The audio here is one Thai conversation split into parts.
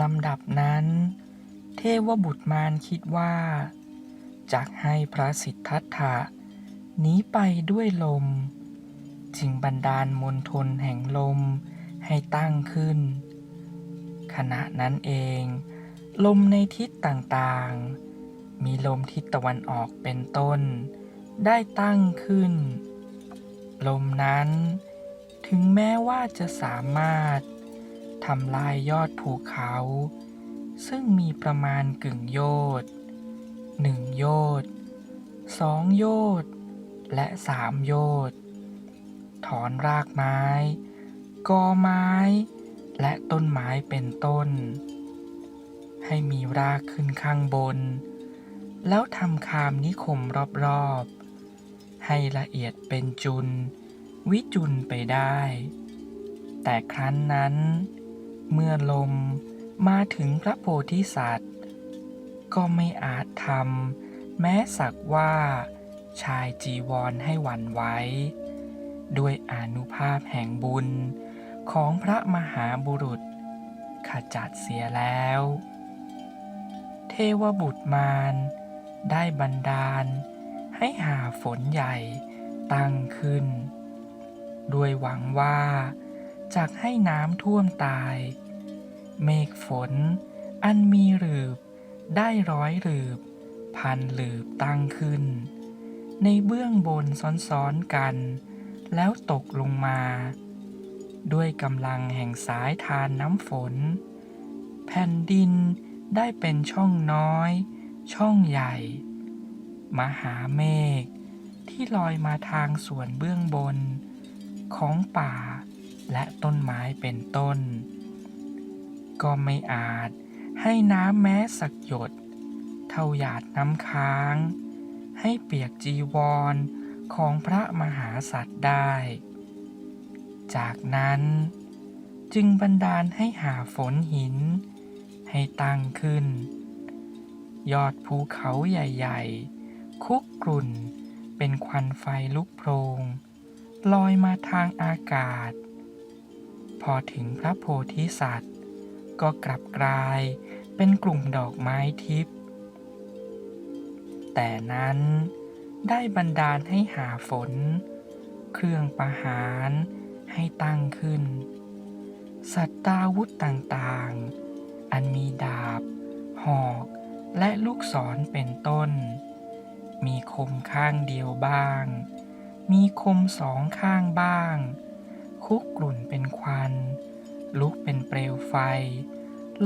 ลำดับนั้น เทวบุตรมารคิดว่าจะให้พระสิทธัตถะหนีไปด้วยลม จึงบันดาลมนทนแห่งลมให้ตั้งขึ้น ขณะนั้นเอง ลมในทิศต่างๆ มีลมทิศตะวันออกเป็นต้น ได้ตั้งขึ้น ลมนั้นถึงแม้ว่าจะสามารถ ทำลายยอดภูเขา ซึ่งมีประมาณกึ่งโยชน์หนึ่งโยชน์สองโยชน์และสามโยชน์ถอนรากไม้ กอไม้ และต้นไม้เป็นต้น ให้มีรากขึ้นข้างบน แล้วทำคามนิคมรอบๆ ให้ละเอียดเป็นจุลวิจุลไปได้ แต่ครั้นนั้น เมื่อลมมาถึงพระโพธิสัตว์ ก็ไม่อาจทำแม้สักว่า ชายจีวรให้หวั่นไหวด้วยอนุภาพแห่งบุญของพระมหาบุรุษ ขจัดเสียแล้ว เทวบุตรมารได้บันดาล ให้หาฝนใหญ่ตั้งขึ้น ด้วยหวังว่า จะให้น้ำท่วมตาย เมฆฝน อันมีหลืบ ได้ร้อยหลืบ พันหลืบตั้งขึ้น ในเบื้องบนซ้อนๆกัน แล้วตกลงมา ด้วยกำลังแห่งสายทานน้ำฝน แผ่นดินได้เป็นช่องน้อย ช่องใหญ่ มหาเมฆที่ลอยมาทางส่วนเบื้องบน ของป่า และต้นไม้เป็นต้น ก็ไม่อาจให้น้ำแม้สักหยด เท่าหยาดน้ำค้าง ให้เปียกจีวรของพระมหาสัตว์ได้ จากนั้นจึงบันดาลให้หาฝนหิน ให้ตั้งขึ้น ยอดภูเขาใหญ่ๆ คุกกรุ่นเป็นควันไฟลุกโพรงลอยมาทางอากาศ พอถึงพระโพธิสัตว์ ก็กลับกลายเป็นกลุ่มดอกไม้ทิพย์แต่นั้นได้บันดาลให้หาฝน เครื่องประหารให้ตั้งขึ้น สัตตาวุธต่างๆ อันมีดาบ หอกและลูกศรเป็นต้น มีคมข้างเดียวบ้าง มีคมสองข้างบ้าง คุกกลุ่นเป็นควัน ลุกเป็นเปลวไฟ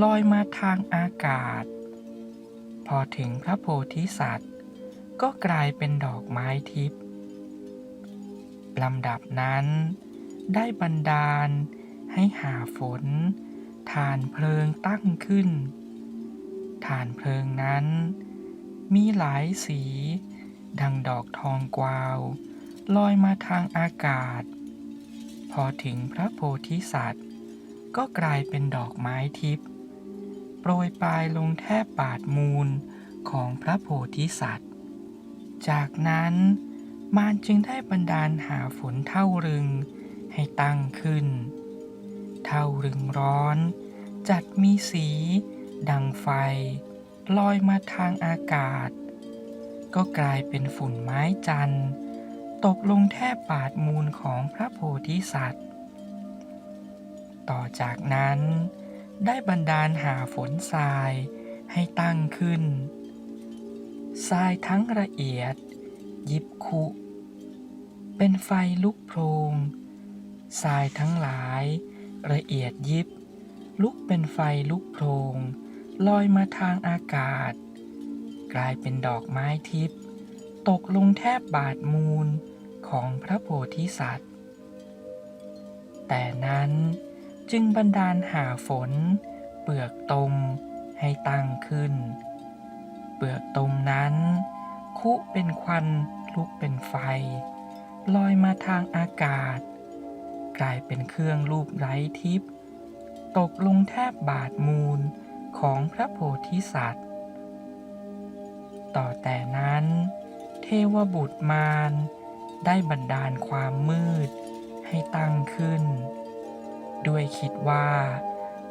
ลอยมาทางอากาศ พอถึงพระโพธิสัตว์ ก็กลายเป็นดอกไม้ทิพย์ลำดับนั้น ได้บันดาลให้หาฝนฐานเพลิงตั้งขึ้นฐานเพลิงนั้น มีหลายสี ดังดอกทองกวาว ลอยมาทางอากาศ พอถึงพระโพธิสัตว์ ก็กลายเป็นดอกไม้ทิพย์โปรยปลายลงแทบบาทมูลของพระโพธิสัตว์ จากนั้นมารจึงได้บันดาลหาฝนเท่ารึงให้ตั้งขึ้น เท่ารึงร้อน จัดมีสี ดังไฟ ลอยมาทางอากาศ ก็กลายเป็นฝุ่นไม้จันทร์ ตกลงแทบบาทมูลของพระโพธิสัตว์ ต่อจากนั้นได้บันดาลหาฝนทรายให้ตั้งขึ้น ทรายทั้งละเอียด ยิบคุ เป็นไฟลุกโพรงทรายทั้งหลายละเอียดยิบ ลุกเป็นไฟลุกโพรงลอยมาทางอากาศ กลายเป็นดอกไม้ทิพย์ ตกลงแทบบาทมูลของพระโพธิสัตว์ แต่นั้นจึงบันดาลหาฝน เปลือกตมให้ตั้งขึ้น เปลือกตมนั้น คุเป็นควันลุกเป็นไฟ ลอยมาทางอากาศ กลายเป็นเครื่องรูปไร้ทิพย์ตกลงแทบบาทมูลของพระโพธิสัตว์ ต่อแต่นั้น วบุตรมารได้บันดาลความมืดให้ตั้งขึ้น ด้วยคิดว่า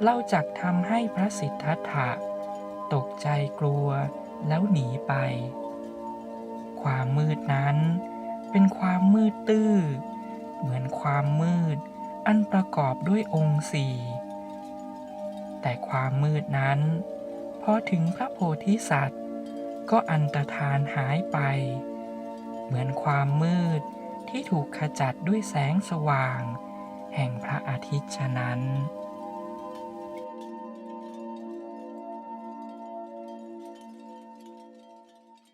เราจักทำให้พระสิทธัตถะตกใจกลัวแล้วหนีไป ความมืดนั้นเป็นความมืดตื้อ เหมือนความมืดอันประกอบด้วยองค์สี่แต่ความมืดนั้นพอถึงพระโพธิสัตว์ ก็อันตรธานหายไป เหมือนความมืดที่ถูกขจัดด้วยแสงสว่าง แห่งพระอาทิตย์ฉะนั้น